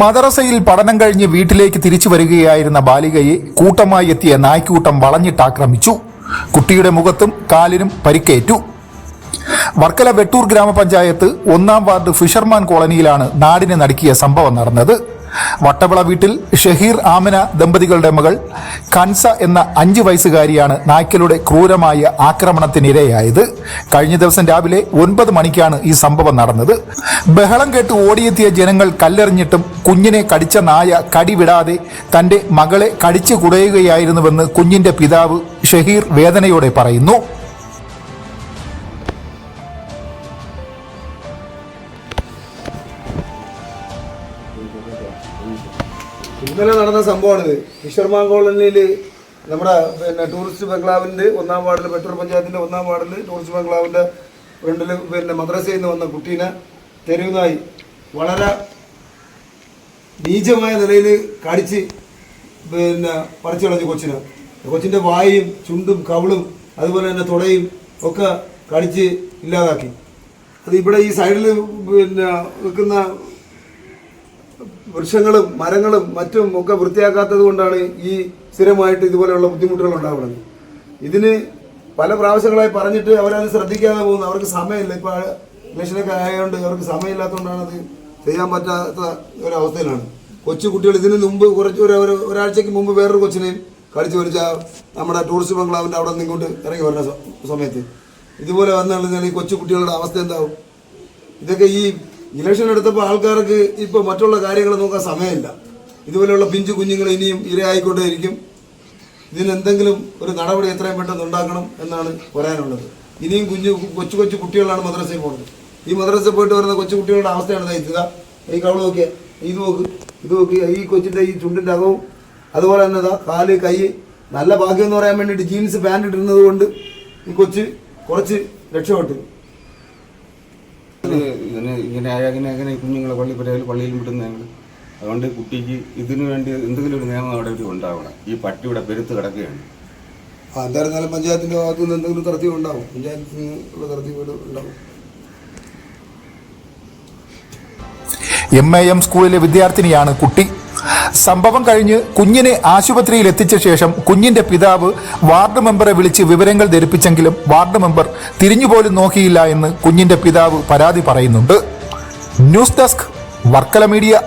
മദ്രസയിൽ പഠനം കഴിഞ്ഞ് വീട്ടിലേക്ക് തിരിച്ചു വരികയായിരുന്ന ബാലികയെ കൂട്ടമായി എത്തിയ നായ്ക്കൂട്ടം വളഞ്ഞിട്ട് ആക്രമിച്ചു. കുട്ടിയുടെ മുഖത്തും കാലിനും പരിക്കേറ്റു. വർക്കല വെട്ടൂർ ഗ്രാമപഞ്ചായത്ത് ഒന്നാം വാർഡ് ഫിഷർമാൻ കോളനിയിലാണ് നാടിനെ നടുക്കിയ സംഭവം നടന്നത്. വട്ടവിള വീട്ടിൽ ഷഹീർ ആമിന ദമ്പതികളുടെ മകൾ കൻസ എന്ന അഞ്ച് വയസ്സുകാരിയാണ് നായ്ക്കളുടെ ക്രൂരമായ ആക്രമണത്തിനിരയായത്. കഴിഞ്ഞ ദിവസം രാവിലെ ഒൻപത് മണിക്കാണ് ഈ സംഭവം നടന്നത്. ബഹളം കേട്ട് ഓടിയെത്തിയ ജനങ്ങൾ കല്ലെറിഞ്ഞിട്ടും കുഞ്ഞിനെ കടിച്ച നായ കടിവിടാതെ തന്റെ മകളെ കടിച്ചു കുടയുകയായിരുന്നുവെന്ന് കുഞ്ഞിന്റെ പിതാവ് ഷഹീർ വേദനയോടെ പറയുന്നു. ഇന്നലെ നടന്ന സംഭവമാണിത് ഫിഷർമാൻ കോളനിയിൽ നമ്മുടെ പിന്നെ ടൂറിസ്റ്റ് ബംഗ്ലാവിന്റെ ഒന്നാം വാർഡിൽ പെട്രോൾ പഞ്ചായത്തിന്റെ ഒന്നാം വാർഡിൽ ടൂറിസ്റ്റ് ബംഗ്ലാവിന്റെ ഫ്രണ്ടിൽ പിന്നെ മദ്രസയിൽ നിന്ന് വന്ന കുട്ടീനെ തെരുവുനായി വളരെ നീചമായ നിലയിൽ കടിച്ച് പിന്നെ പറിച്ചു കളഞ്ഞു കൊച്ചിന്. കൊച്ചിന്റെ വായും ചുണ്ടും കവിളും അതുപോലെ തന്നെ തുടയും ഒക്കെ കടിച്ച് ഇല്ലാതാക്കി. അത് ഇവിടെ ഈ സൈഡിൽ പിന്നെ വെക്കുന്ന വൃക്ഷങ്ങളും മരങ്ങളും മറ്റും ഒക്കെ വൃത്തിയാക്കാത്തത് കൊണ്ടാണ് ഈ സ്ഥിരമായിട്ട് ഇതുപോലെയുള്ള ബുദ്ധിമുട്ടുകൾ ഉണ്ടാവുന്നത്. ഇതിന് പല പ്രാവശ്യങ്ങളായി പറഞ്ഞിട്ട് അവരത് ശ്രദ്ധിക്കാതെ പോകുന്നു. അവർക്ക് സമയമില്ല. ഇപ്പോൾ ഇലക്ഷനൊക്കെ ആയതുകൊണ്ട് അവർക്ക് സമയമില്ലാത്തതുകൊണ്ടാണ് അത് ചെയ്യാൻ പറ്റാത്ത ഒരവസ്ഥയിലാണ്. കൊച്ചു കുട്ടികൾ ഇതിന് മുമ്പ് കുറച്ച് ഒരു ഒരു- ഒരാഴ്ചയ്ക്ക് മുമ്പ് വേറൊരു കൊച്ചിനെയും കളിച്ച് വലിച്ച നമ്മുടെ ടൂറിസ്റ്റ് ബംഗ്ലാവിന്റെ അവിടെ നിന്ന് ഇങ്ങോട്ട് ഇറങ്ങി വരുന്ന സമയത്ത്. ഇതുപോലെ വന്നു കഴിഞ്ഞാൽ ഈ കൊച്ചു കുട്ടികളുടെ അവസ്ഥ എന്താവും? ഇതൊക്കെ ഈ ഇലക്ഷൻ എടുത്തപ്പോൾ ആൾക്കാർക്ക് ഇപ്പോൾ മറ്റുള്ള കാര്യങ്ങൾ നോക്കാൻ സമയമില്ല. ഇതുപോലെയുള്ള പിഞ്ചു കുഞ്ഞുങ്ങൾ ഇനിയും ഇരയായിക്കൊണ്ടേയിരിക്കും. ഇരിക്കും ഇതിനെന്തെങ്കിലും ഒരു നടപടി എത്രയും പെട്ടെന്ന് ഉണ്ടാക്കണം എന്നാണ് പറയാനുള്ളത്. ഇനിയും കുഞ്ഞു കൊച്ചു കൊച്ചു കുട്ടികളാണ് മദ്രസയിൽ പോകുന്നത്. ഈ മദ്രസയിൽ പോയിട്ട് വരുന്ന കൊച്ചു കുട്ടികളുടെ അവസ്ഥയാണ് ഇതാ ഈ കവൾ നോക്കിയ ഇത് നോക്ക് ഇത് നോക്കി ഈ കൊച്ചിന്റെ ഈ ചുണ്ടിന്റെ അകവും അതുപോലെ തന്നെ ഇതാ കാൽ കൈ നല്ല ഭാഗ്യം എന്ന് പറയാൻ വേണ്ടിയിട്ട് ജീൻസ് പാന്റ് ഇട്ടിരുന്നത് കൊണ്ട് ഈ കൊച്ച് കുറച്ച് രക്ഷപ്പെട്ടു. ഇങ്ങനെ ഇങ്ങനെ അങ്ങനെ അങ്ങനെ കുഞ്ഞുങ്ങളെ പള്ളി പറയാൻ പള്ളിയിൽ വിടുന്ന ഞങ്ങൾ അതുകൊണ്ട് കുട്ടിക്ക് ഇതിനു വേണ്ടി എന്തെങ്കിലും ഒരു നിയമം അവിടെ ഒരു ഉണ്ടാവണം ഈ പട്ടി ഇവിടെ പെരുത്ത് കിടക്കുകയാണ്. എന്തായിരുന്നാലും പഞ്ചായത്തിന്റെ ഭാഗത്തു നിന്ന് എന്തെങ്കിലും തരത്തീവ് ഉണ്ടാവും പഞ്ചായത്തിൽ നിന്നുള്ള തരത്തീവ് ഉണ്ടാവും. എം എ എം സ്കൂളിലെ വിദ്യാർത്ഥിനിയാണ് കുട്ടി. സംഭവം കഴിഞ്ഞ് കുഞ്ഞിനെ ആശുപത്രിയിൽ എത്തിച്ച ശേഷം കുഞ്ഞിന്റെ പിതാവ് വാർഡ് മെമ്പറെ വിളിച്ച് വിവരങ്ങൾ ധരിപ്പിച്ചെങ്കിലും വാർഡ് മെമ്പർ തിരിഞ്ഞുപോലും നോക്കിയില്ല എന്ന് കുഞ്ഞിന്റെ പിതാവ് പരാതി പറയുന്നുണ്ട്. News desk Varkala media.